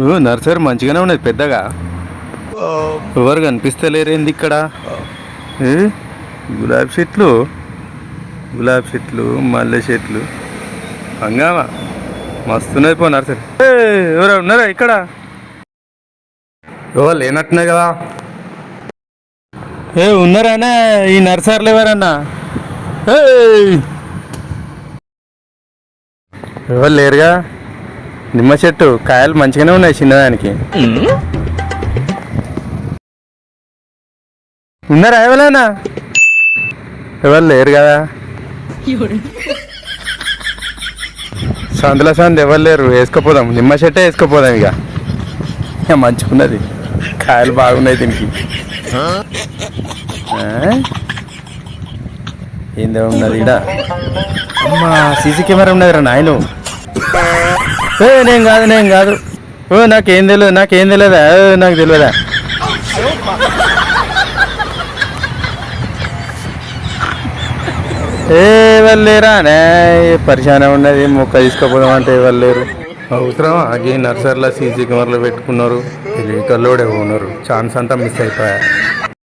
ఓ, nursery మంచిగానే ఉన్నది పెద్దగా. ఎవరు కనిపిస్తలేరేంది ఇక్కడ? ఏ? గులాబీ చెట్లు? గులాబీ చెట్లు మల్లె చెట్లు. హంగామా? మస్తున్నది పో నర్సరీ. ఏ, ఎవరు ఉన్నారా ఇక్కడ? ఎవరు లేనట్టున్నాయి కదా? ఏ ఉన్నారానే? ఈ నర్సరీలు ఎవరన్నా? ఎవరు లేరుగా? నిమ్మ చెట్టు కాయలు మంచిగానే ఉన్నాయి చిన్నదానికి. ఉన్నారా ఎవరైనా? ఎవరు లేరు కదా? సందుల సంది ఎవరు లేరు? వేసుకోపోదాం. నిమ్మ చెట్టే వేసుకోపోదాం ఇక. మంచిగున్నది. కాయలు బాగున్నాయి దీనికి. ఏందో ఉన్నది ఇడ అమ్మా సీసీ కెమెరా ఉన్నదిరా నాయను. ఏ నేను కాదు నేను కాదు. ఓ నాకేం తెలియదు నాకేం తెలియదా నాకు తెలియదా ఏ వెళ్ళలేరా నే పరిశానే ఉన్నది మొక్క తీసుకుపోదాం అంటే వెళ్ళలేరు అవసరం ఆగి నర్సరీలో సీసీ కెమెరాలు పెట్టుకున్నారు. తెలియకల్లోడే ఉన్నారు ఛాన్స్ అంతా మిస్ అయిపోయా.